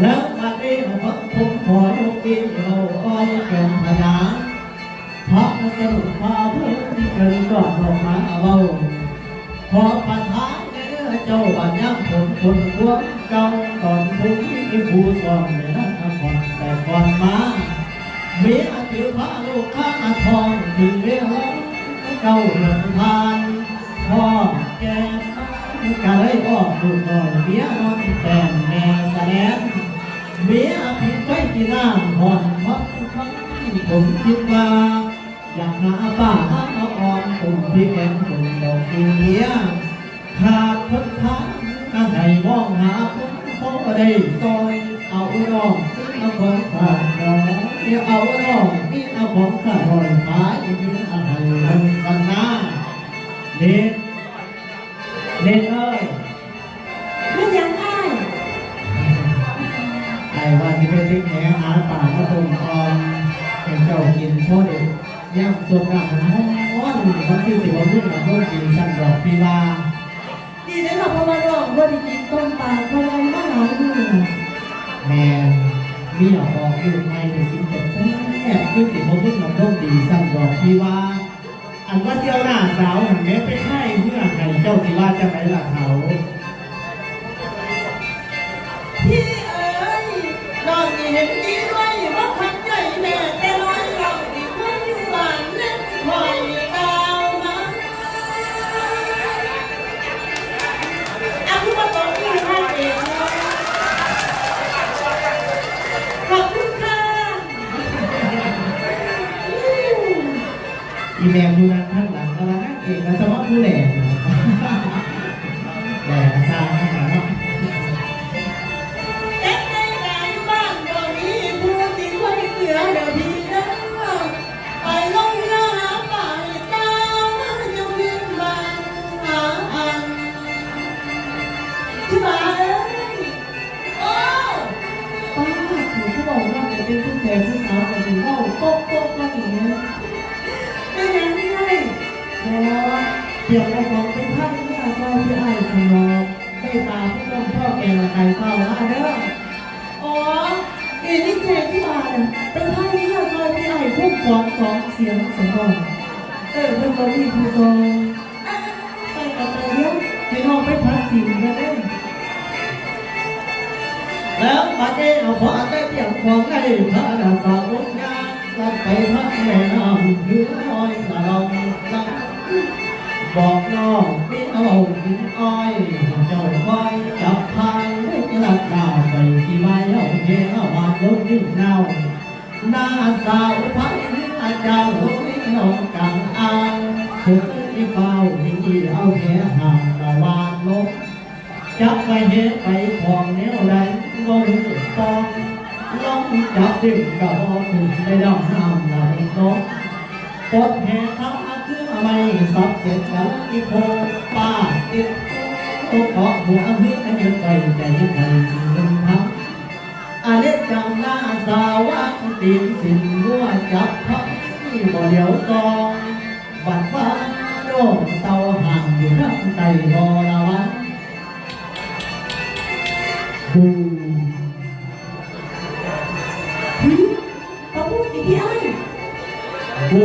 แล้วมาเองผมขอยกกินเราอ้อยแก่พยาพระสรุปพาเพื่อนเกินก่อนออกมาเอาพอประทานเนื้อเจ้าบัญญัติผมคนพวกเจ้าตอนทุกที่ผู้สอนในนั้นก่อนแต่ก่อนมามีอาถือพระลูกข้าทองถึงเวลาเจ้าเดินทาน กะเลยออกดูก่อนเมียนอนแต่แม่แสดงเมียผิดไปที่น้ำหอนพักพักผมคิดว่าอยากหาป้าหาอ่อนปุ่มพี่แกงปุ่มดอกคูเนียขาดคนทางกันให้มองหาคนพอได้ซอยเอาน้องเอาของขาดน้องเอาน้องนี่เอาของขาดรอยหาอีกทีอะ ส่วนหลักของห้องอ้อนเขาที่สิบวันรุ่นกับพวกกินสันดอกปีลาดีนะเราพอมาลองว่าดีกินต้มปลาพอเรามาหาดูนะแม่มีออกออกอยู่ไม่ถึงกินแต่แซ่บคือสิบวันรุ่นกับพวกดีสันดอกปีลาอันว่าเที่ยวหน้าสาวหันแม่ไปให้เพื่อให้เจ้าที่ว่าจะไปหลักเขาพี่เอ๋ยน้องนี่เห็นดีด้วย อีแมวดูนั้นท่านหลังกำลังนั่งเองนะสมองผู้แหล่แหล่ซาข้างหลังเนาะเอ็กในงานบ้านเดี๋ยวนี้ผู้ที่คนเหลือเดี๋ยวนี้นะไปลงหน้าไปตามจะวิ่งมาหาอันที่มาเอ้ยโอ้ป้าถูกเขาบอกว่าจะเป็นผู้แทนผู้สาวแต่ถึงว่าโป๊กโป๊กมาอย่างนี้ ดี๋ยวเราบอกเป็นท่านที่อาจารย์ที่ไอ้สมองได้ตาผู้ต้องพ่อแกละไก่เฝ้าละเด้ออ๋อเอ็นี่เพลงที่มาเนี่ยเป็นท่าที่เราชอบที่ไอ้พวกสองสองเสียงสมบูรณ์เออเป็นตัวที่ผู้ทรงไปกับไปเยอะให้น้องไปพักสิงกันเด้แล้วปัจเจเอาพอได้เพียงของไอ้พระดาษาวงานก็ไปพักแม่น้ำเรืออ้อยตะลองลัง บอกน้องพี่เอากินอ้อยเจ้าคอยจับทางให้หลักดาวไปที่ไม้เอาเงี้ยบาดลงยิ่งเน่าหน้าสาวพักอาจารย์หุ่นน้องกังอางถูกที่เฝ้าที่เอาแค่ห่างตะวันลบจับไปเหตุไปของแนวใดก็รู้ต้องลองจับดึงก็พอถึงได้ดอกน้ำไหลนกปดแห่เขาอาคือ ไม่สับเสร็จแล้วอีโคป้าติดตกเกาะหัวเพื่อให้ยึดไปใจยึดไปสิ่งหนึ่งพักอาเล็กจำหน้าสาวะตีนสินหัวจับพักที่บ่เดียวตองบัดฟ้าโดนเตาห่างอยู่ทั้งไตบอละวันบูหืมตะพูดอีกที่ไอ้ดู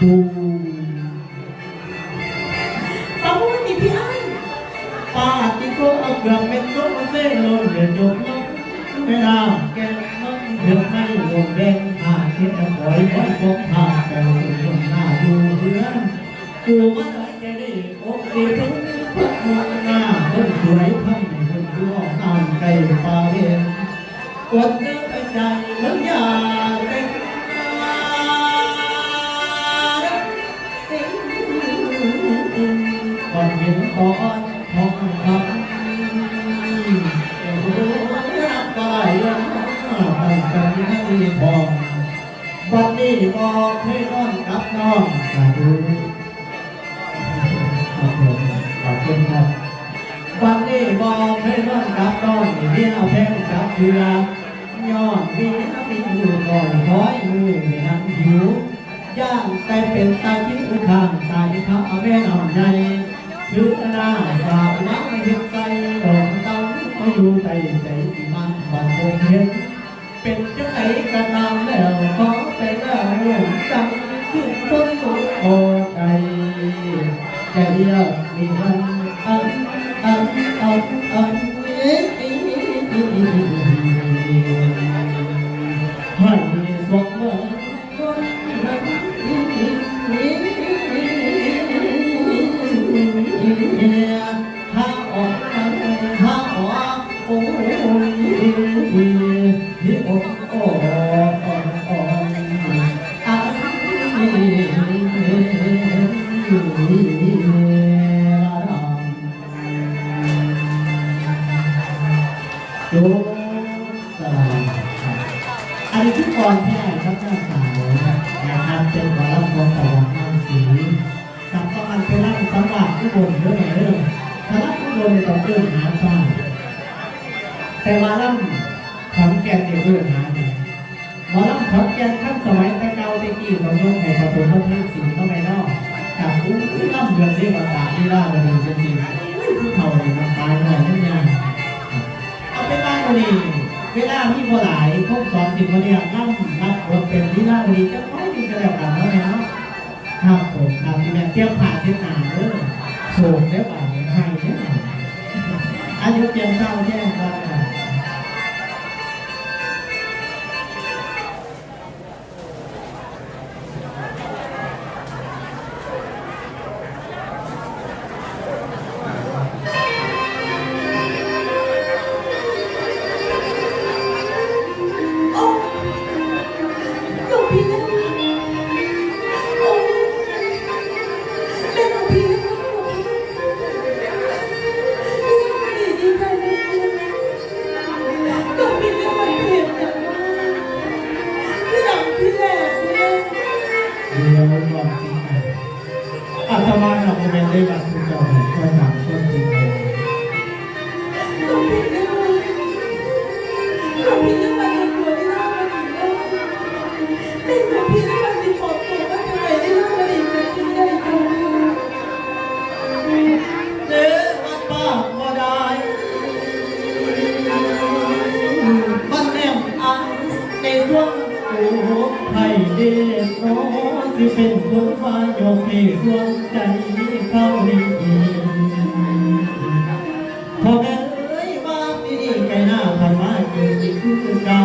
ดูตาพูดมีพี่อ้ายป้าที่ก็เอาเกือบเป็นตัวเส้นลงเดือดจ ครับผมขอบคุณครับวันนี้บอกให้นอนกับน้องเมียแพงกับเพื่อยอดมีน้ำมีอยู่ก่อนคอยมือไม่นั้นหิวย่างแต่เป็นตาจิ้มข้างตายที่พระแม่นำใจชื่อหน้าสาวน้ำเห็ดใจดอกต้าไม่อยู่ใจใจที่มันบังคงเห็นเป็นจังไหนกันนำแล้วขอแต่ล้วเรื่องจัง ตอนเรื่องหาฟังแต่วาล่ำขอนแก่นเนี่ยเรื่องหาเนี่ยหมอลำขอนแก่นขั้นสมัยต่เกาตะกี้เรายกให้ประตูพระเทพสิงห์เข้าไปนอกกับผู้งล่ำเดือนที่าษาที่ล่าเลยจริงๆผู้เฒ่าเนี่ยมันตายหน่อยนั่นยังเอาไปบ้านคนนี้เวลาพี่โบหลายพวกสอนสิบคนนี่ยนั่งรับบทเป็นที่หน้าดีจะไม่มีกระแล้วกันแล้วนะครับผมครับที่แม่เทียบผ่าเทียบหนาเด้อโศกได้ป่ะเนี่ยให้เนี่ย อันนี้เตรี เกิ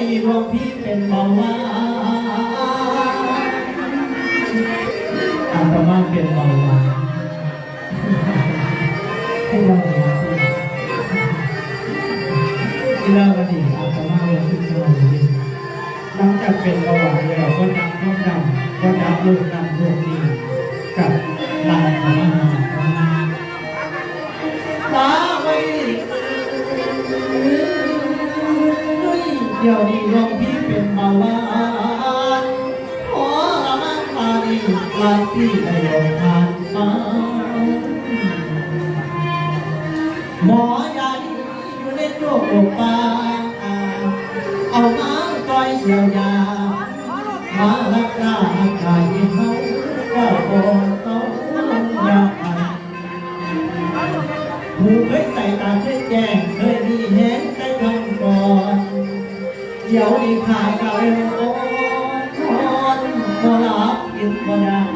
ดีพวกพี่เป็นเบาหวานอาตมาเป็นเบาหวานให้เราที่เล่ากันดีอาตมาเราขึ้นเราน้องจากเป็นเบาหวานแล้วก็ดับก็ดำก็ดับลูกนับลูกนี้ เดี๋ยวนี้ลงพี่เป็นเบาหวานขอละมันมาดีลาที่ได้ลงผ่านมาหมอยาดีอยู่ในโลกปาเอามาต่อยเยียวยามาลักลาอากาศเขาก็บอกต้องยาผู้เคยใส่ตาเคยแจ้งเคยมีแห้ง เดี๋ยวอีกทางเขาเองโอ้คนบ่หลับยังบ่ได้